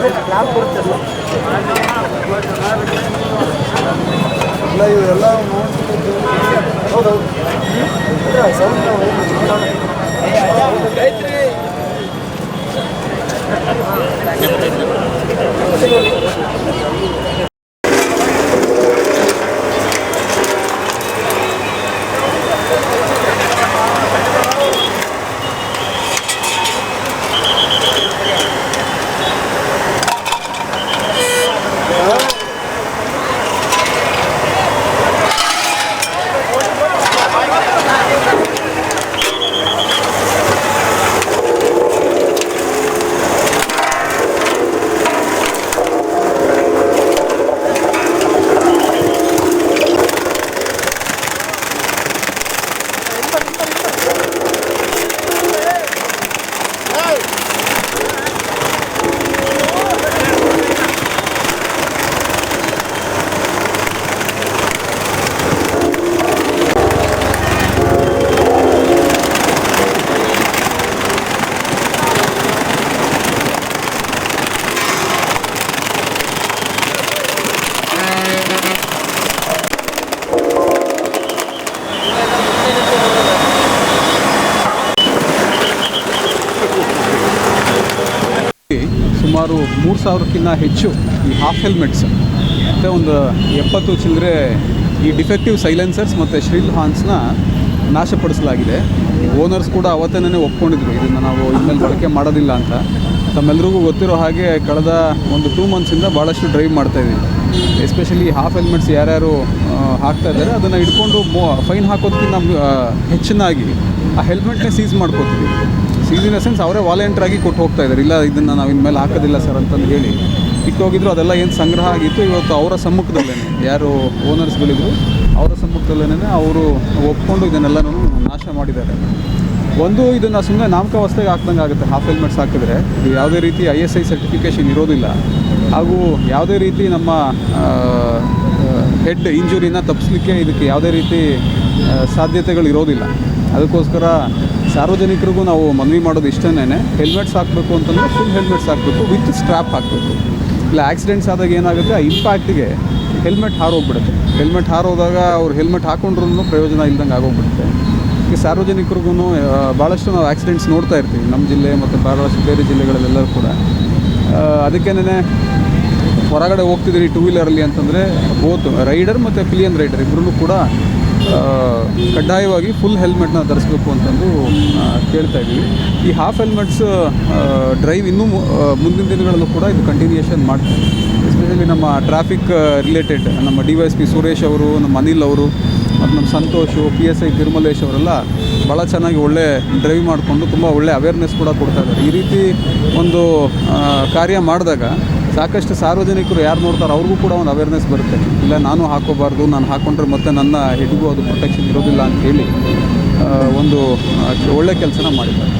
ಯಾಕೆ ಕ್ಲಾಸ್ ಬರುತ್ತಲ್ಲ ಇಲ್ಲ ಇವೆಲ್ಲ ಹೌದೌದು ಸುಮಾರು ಮೂರು ಸಾವಿರಕ್ಕಿಂತ ಹೆಚ್ಚು ಈ ಹಾಫ್ ಹೆಲ್ಮೆಟ್ಸ್ ಮತ್ತು ಒಂದು ಎಪ್ಪತ್ತು ಚಿಲ್ಲರೆ ಈ ಡಿಫೆಕ್ಟಿವ್ ಸೈಲೆನ್ಸರ್ಸ್ ಮತ್ತು ಶ್ರಿಲ್ ಹಾನ್ಸ್ನ ನಾಶಪಡಿಸಲಾಗಿದೆ. ಓನರ್ಸ್ ಕೂಡ ಅವತ್ತೇನೆ ಒಪ್ಕೊಂಡಿದ್ರು, ಇದನ್ನು ನಾವು ಇನ್ಮೇಲೆ ಬಳಕೆ ಮಾಡೋದಿಲ್ಲ ಅಂತ. ತಮ್ಮೆಲ್ಲರಿಗೂ ಗೊತ್ತಿರೋ ಹಾಗೆ ಕಳೆದ ಒಂದು ಟೂ ಮಂತ್ಸಿಂದ ಭಾಳಷ್ಟು ಡ್ರೈವ್ ಮಾಡ್ತಾಯಿದ್ದೀವಿ ಎಸ್ಪೆಷಲಿ ಹಾಫ್ ಹೆಲ್ಮೆಟ್ಸ್ ಯಾರ್ಯಾರು ಹಾಕ್ತಾ ಇದ್ದಾರೆ, ಅದನ್ನು ಇಟ್ಕೊಂಡು ಮೋ ಫೈನ್ ಹಾಕೋದಕ್ಕಿಂತ ನಮ್ಗೆ ಹೆಚ್ಚಿನಾಗಿ ಆ ಹೆಲ್ಮೆಟ್ನೇ ಸೀಸ್ ಮಾಡ್ಕೋತೀವಿ. ಸೀಸ್ ಇನ್ ಸೆನ್ಸ್ ಅವರೇ ವಾಲಂಟಿಯರ್ ಆಗಿ ಕೊಟ್ಟು ಹೋಗ್ತಾ ಇದ್ದಾರೆ. ಇಲ್ಲ, ಇದನ್ನು ನಾವು ಇನ್ಮೇಲೆ ಹಾಕೋದಿಲ್ಲ ಸರ್ ಅಂತಂದು ಹೇಳಿ. ಇಟ್ಟೋಗಿದ್ರು, ಅದೆಲ್ಲ ಏನು ಸಂಗ್ರಹ ಆಗಿತ್ತು, ಇವತ್ತು ಅವರ ಸಮ್ಮುಖದಲ್ಲೇ ಯಾರು ಓನರ್ಸ್ಗಳಿದ್ರು ಅವರ ಸಮ್ಮುಖದಲ್ಲೇ ಅವರು ಒಪ್ಕೊಂಡು ಇದನ್ನೆಲ್ಲನೂ ನಾಶ ಮಾಡಿದ್ದಾರೆ. ಒಂದು, ಇದನ್ನು ಸುಮ್ಮನೆ ನಾಮಕಾವಸ್ಥೆಗೆ ಹಾಕ್ದಂಗೆ ಆಗುತ್ತೆ. ಹಾಫ್ ಹೆಲ್ಮೆಟ್ಸ್ ಹಾಕಿದ್ರೆ. ಇದು ಯಾವುದೇ ರೀತಿ ಐ ಎಸ್ ಐ ಸರ್ಟಿಫಿಕೇಷನ್ ಇರೋದಿಲ್ಲ. ಹಾಗೂ ಯಾವುದೇ ರೀತಿ ನಮ್ಮ ಹೆಡ್ ಇಂಜುರಿನ ತಪ್ಪಿಸ್ಲಿಕ್ಕೆ ಇದಕ್ಕೆ ಯಾವುದೇ ರೀತಿ ಸಾಧ್ಯತೆಗಳು ಇರೋದಿಲ್ಲ. ಅದಕ್ಕೋಸ್ಕರ ಸಾರ್ವಜನಿಕರಿಗೂ ನಾವು ಮನವಿ ಮಾಡೋದು ಇಷ್ಟನೇ ಹೆಲ್ಮೆಟ್ಸ್ ಹಾಕಬೇಕು ಅಂತಂದರೆ ಫುಲ್ ಹೆಲ್ಮೆಟ್ಸ್ ಹಾಕಬೇಕು ವಿತ್ ಸ್ಟ್ರಾಪ್ ಹಾಕಬೇಕು. ಇಲ್ಲ ಆಕ್ಸಿಡೆಂಟ್ಸ್ ಆದಾಗ ಏನಾಗುತ್ತೆ, ಆ ಇಂಪ್ಯಾಕ್ಟಿಗೆ ಹೆಲ್ಮೆಟ್ ಹಾರೋಗ್ಬಿಡುತ್ತೆ. ಹೆಲ್ಮೆಟ್ ಹಾರೋದಾಗ ಅವ್ರು ಹೆಲ್ಮೆಟ್ ಹಾಕೊಂಡ್ರೂ ಪ್ರಯೋಜನ ಇಲ್ದಂಗೆ ಆಗೋಗ್ಬಿಡುತ್ತೆ. ಈ ಸಾರ್ವಜನಿಕರಿಗೂ ಭಾಳಷ್ಟು ನಾವು ಆಕ್ಸಿಡೆಂಟ್ಸ್ ನೋಡ್ತಾ ಇರ್ತೀವಿ, ನಮ್ಮ ಜಿಲ್ಲೆ ಮತ್ತು ಭಾಳಷ್ಟು ಬೇರೆ ಜಿಲ್ಲೆಗಳಲ್ಲೆಲ್ಲರೂ ಕೂಡ. ಅದಕ್ಕೇನೆ ಹೊರಗಡೆ ಹೋಗ್ತಿದ್ದೀರಿ ಟೂ ವೀಲರಲ್ಲಿ ಅಂತಂದರೆ ಬೋತ್ ರೈಡರ್ ಮತ್ತು ಪಿಲಿಯನ್ ರೈಡರ್ ಇಬ್ಬರೂ ಕೂಡ ಕಡ್ಡಾಯವಾಗಿ ಫುಲ್ ಹೆಲ್ಮೆಟ್ನ ಧರಿಸ್ಬೇಕು ಅಂತಂದು ಕೇಳ್ತಾ ಇದ್ದೀವಿ. ಈ ಹಾಫ್ ಹೆಲ್ಮೆಟ್ಸ್ ಡ್ರೈವ್ ಇನ್ನೂ ಮುಂದಿನ ದಿನಗಳಲ್ಲೂ ಕೂಡ ಇದು ಕಂಟಿನ್ಯೂಯೇಷನ್ ಮಾಡ್ತೀವಿ. ಎಸ್ಪೆಷಲಿ ನಮ್ಮ ಟ್ರಾಫಿಕ್ ರಿಲೇಟೆಡ್ ನಮ್ಮ D Y S P Suresh ಅವರು, ನಮ್ಮ ಅನಿಲ್ ಅವರು, ಮತ್ತು ನಮ್ಮ Santosh P S I Tirumalesh ಅವರೆಲ್ಲ ಭಾಳ ಚೆನ್ನಾಗಿ ಒಳ್ಳೆ ಡ್ರೈವ್ ಮಾಡಿಕೊಂಡು ತುಂಬ ಒಳ್ಳೆ ಅವೇರ್ನೆಸ್ ಕೂಡ ಕೊಡ್ತಾ ಇದ್ದಾರೆ. ಈ ರೀತಿ ಒಂದು ಕಾರ್ಯ ಮಾಡಿದಾಗ ಸಾಕಷ್ಟು ಸಾರ್ವಜನಿಕರು ಯಾರು ನೋಡ್ತಾರೆ ಅವ್ರಿಗೂ ಕೂಡ ಒಂದು ಅವೇರ್ನೆಸ್ ಬರುತ್ತೆ. ಇಲ್ಲ, ನಾನು ಹಾಕೋಬಾರ್ದು, ನಾನು ಹಾಕೊಂಡ್ರೆ ಮತ್ತೆ ನನ್ನ ಹೆಡ್ಗೂ ಅದು ಪ್ರೊಟೆಕ್ಷನ್ ಇರೋದಿಲ್ಲ ಅಂತ ಹೇಳಿ ಒಂದು ಒಳ್ಳೆ ಕೆಲಸನ ಮಾಡಿದ್ದಾರೆ.